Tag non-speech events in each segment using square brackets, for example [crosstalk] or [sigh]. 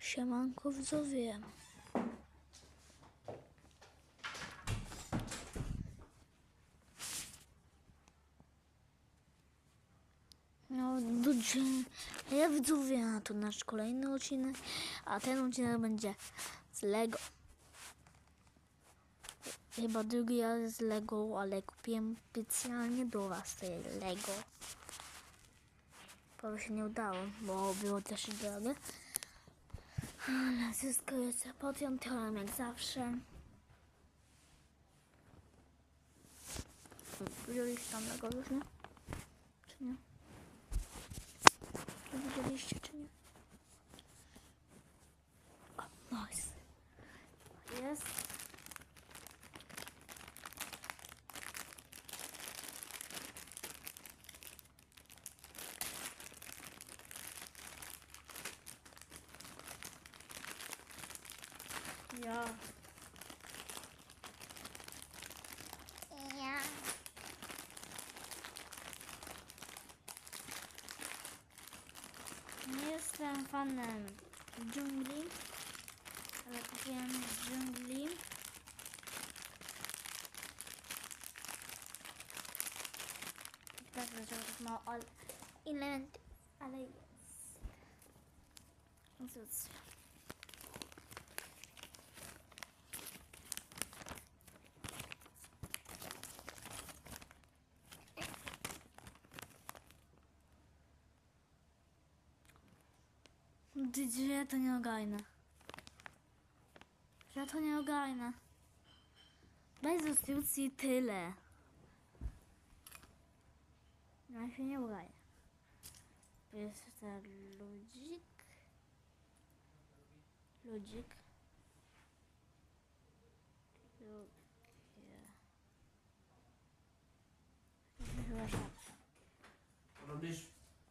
Siemanko widzowie. No, ludzie, ja widzowie, to nasz kolejny odcinek, a ten odcinek będzie z Lego. Chyba drugi raz z Lego, ale kupiłem specjalnie do was te Lego. Bo się nie udało, bo było też drogie. Ale wszystko jest pod kontrolą jak zawsze. Widzieliście tam już, nie? Czy nie? Ja. Ja. Nie jestem fanem dżungli, ale kupiłem dżungli. Tak, że to ale element, ale jest. Cóż. Ja to nie ogarnę. Że to nie ogarnę. Bez instrukcji tyle. Ja się nie. To jest ten ludzik. Ludzik. Ludzie. Robisz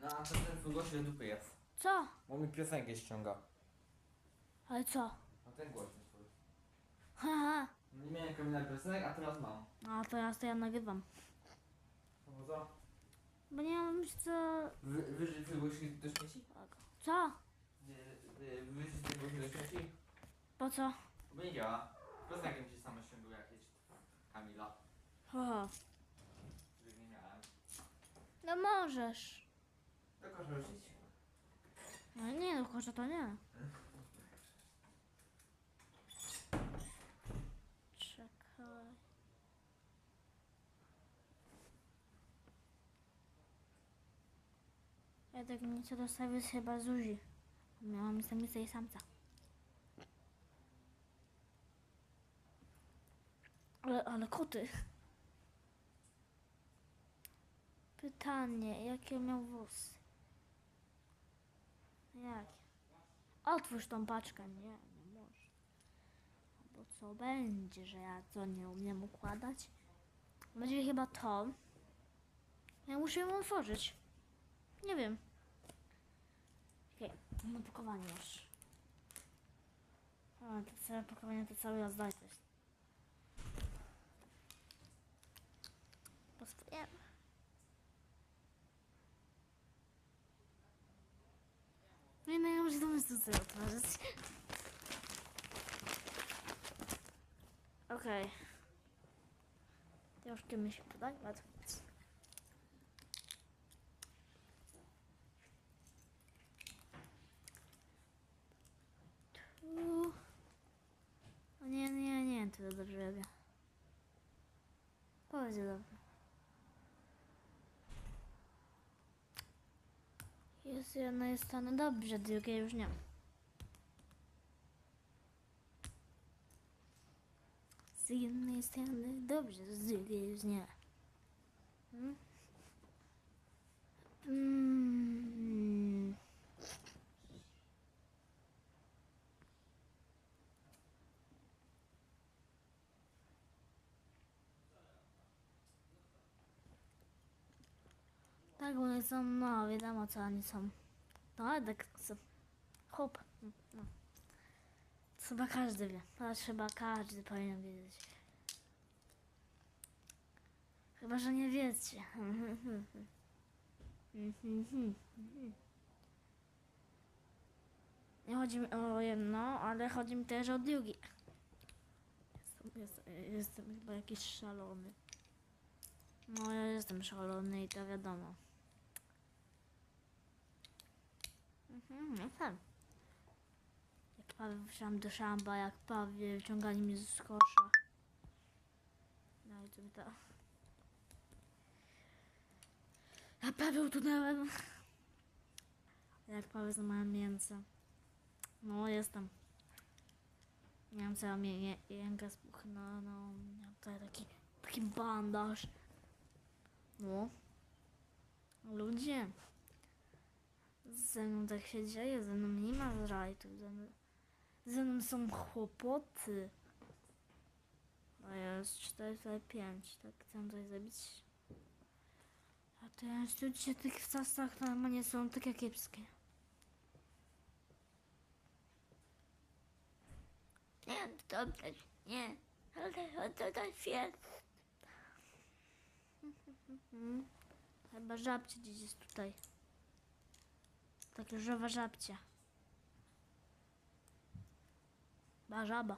na następnym głośno dupy jest. Co? Bo mi piosenkę ściąga. Ale co? Na ten głośny swój. Haha. Nie miałem kamienia piosenek, a teraz mam. A teraz to ja nagrywam. No co? Bo nie mam co... Wy, wyżyć ten głośnik do śmieci? Co? Nie, y, Wyżyć ten głośnik do śmieci? Po co? Bo nie działa. Piosenkę mi się same ściągały jakieś. Kamila. Oho. których nie miałem. No możesz. Koszę rzucić. No nie, no kurczę to nie. Czekaj. Ja tak nie chcę dostawić chyba Zuzi. Miałam samicę i samca. Ale, ale koty. Pytanie, jakie miał włosy? Jak? Otwórz tą paczkę. Nie, nie może. Bo co będzie, że ja to nie umiem układać? Będzie chyba to. Ja muszę ją otworzyć. Nie wiem. Okej, okay. pakowanie już. A, to całe pakowanie to cały raz daj coś. No i no ja muszę tą instrukcję otworzyć. Okej. Troszkę mi się ale... Tu... O nie, nie, nie, to dobrze robię. Powiedz dobrze. Jest jedna jest strony dobrze, drugiej już nie. Z jednej strony dobrze, z drugiej już nie. Hmm? Mm. Tak, one są, no wiadomo co oni są. No tak. Hop. No. To chyba każdy wie. To chyba każdy powinien wiedzieć. Chyba, że nie wiecie. [laughs] Nie chodzi mi o jedno, ale chodzi mi też o drugie. Jestem, jestem, jestem chyba jakiś szalony. No ja jestem szalony i to wiadomo. Mhm, jestem. Jak Paweł wszedł do szamba, jak Paweł wyciągali mnie z kosza. No i mi to... A Paweł tunałem. Jak Paweł złamałem mięso. No jestem. Miałem całą jękę spuchną, no. Miałem tutaj taki, taki bandaż. No. Ludzie. Ze mną tak się dzieje, ze mną nie ma rajtów, ze mną, ze mną są kłopoty. A jest 405, tak chcę coś zrobić. A te instytucje w tych czasach normalnie są takie kiepskie. Nie, dobrze, nie, ale to tak jest. [laughs] Chyba żabcia gdzieś jest tutaj. Taka żywa żabcia. Ba żaba.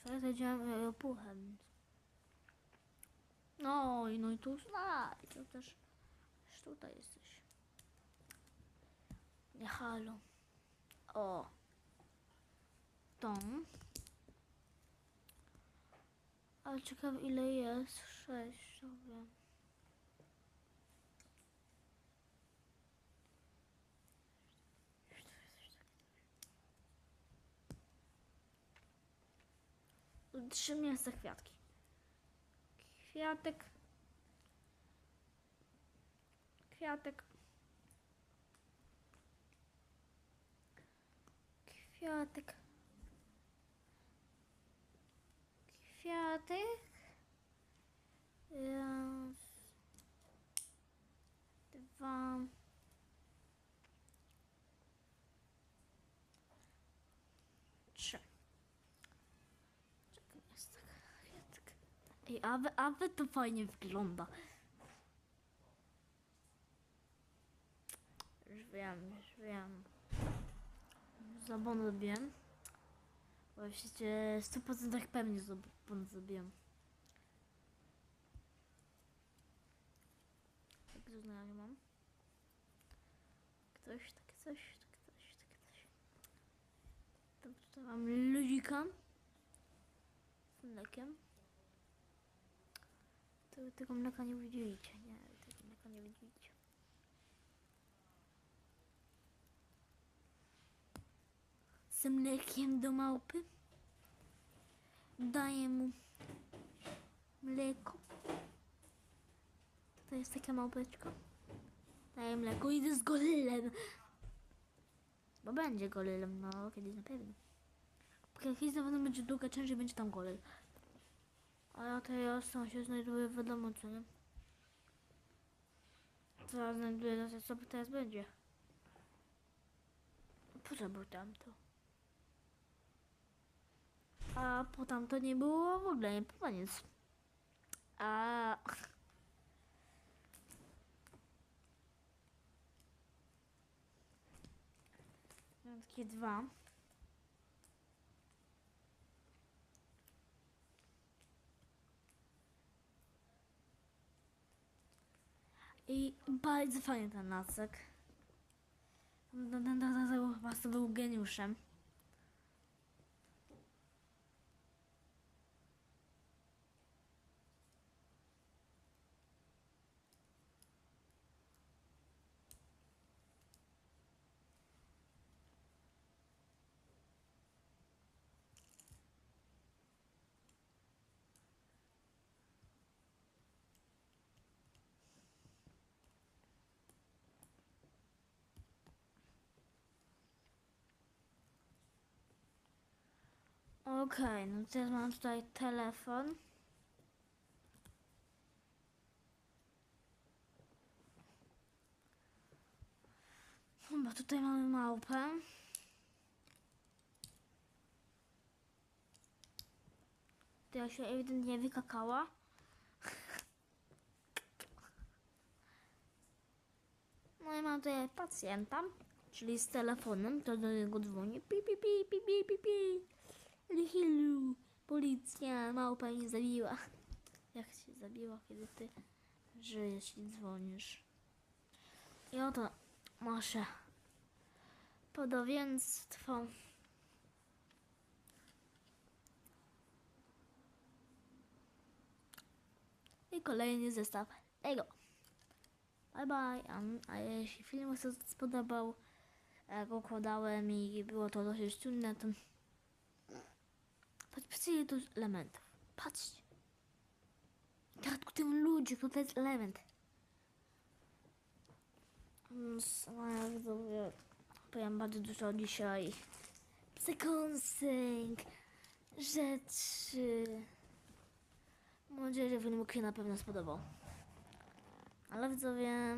Wczoraj zwiedziałem opuchem. No i no i tu znajdź. To też, też tutaj jesteś. Nie halo. O. Tom. Ale ciekawe ile jest. Sześć, dobra. Trzy miejsca kwiatki. Kwiatek. Kwiatek. Kwiatek. Kwiatek. Dwa. Trzy. Czekaj, jest tak. Kwiatek. Ej, a wy, a wy to fajnie wygląda. Już wiem, już wiem. Zabon zrobiłem. Właściwie 100% pewnie zabon zrobiłem. Tak znajomych mam. Ktoś, takie coś, takie coś, takie coś. To tutaj mam ludzika. Z mlekiem. To wy tego mleka nie widzicie, nie, tego mleka nie widzicie. Z mlekiem do małpy. Daję mu mleko. To jest taka małpeczka. Daję mleko idę z gorylem. Bo będzie gorylem, no kiedyś na pewno. Kiedyś na pewno będzie długa część będzie tam goryl. A ja teraz sam się znajduję w domu, co nie? Ja znajduję, teraz co teraz będzie? Po co był tamto? A po tamto nie było w ogóle, nie było nic. A... Takie dwa. I bardzo fajny ten nacek. Ten, ten, ten, ten, był geniuszem. Okej, no teraz mam tutaj telefon. Chyba tutaj mamy małpę. To się ewidentnie wykakała. No i mam tutaj pacjenta. czyli z telefonem, to do niego dzwonię. Pi, pi, pi, pi, pi, pi, pi. Hilu, policja, małpa mnie zabiła. Jak się zabiła, kiedy ty żyjesz i dzwonisz. I oto nasze podobieństwo. I kolejny zestaw Lego. Bye bye. A, jeśli film się spodobał, jak układałem i było to dosyć trudne, to podpisuje tu elementów. Patrzcie. Jak tym ludzie, to jest element. Powiem bardzo dużo dzisiaj. Sekonsynk, rzeczy. Mam nadzieję, że film na pewno spodobał. Ale widzowie,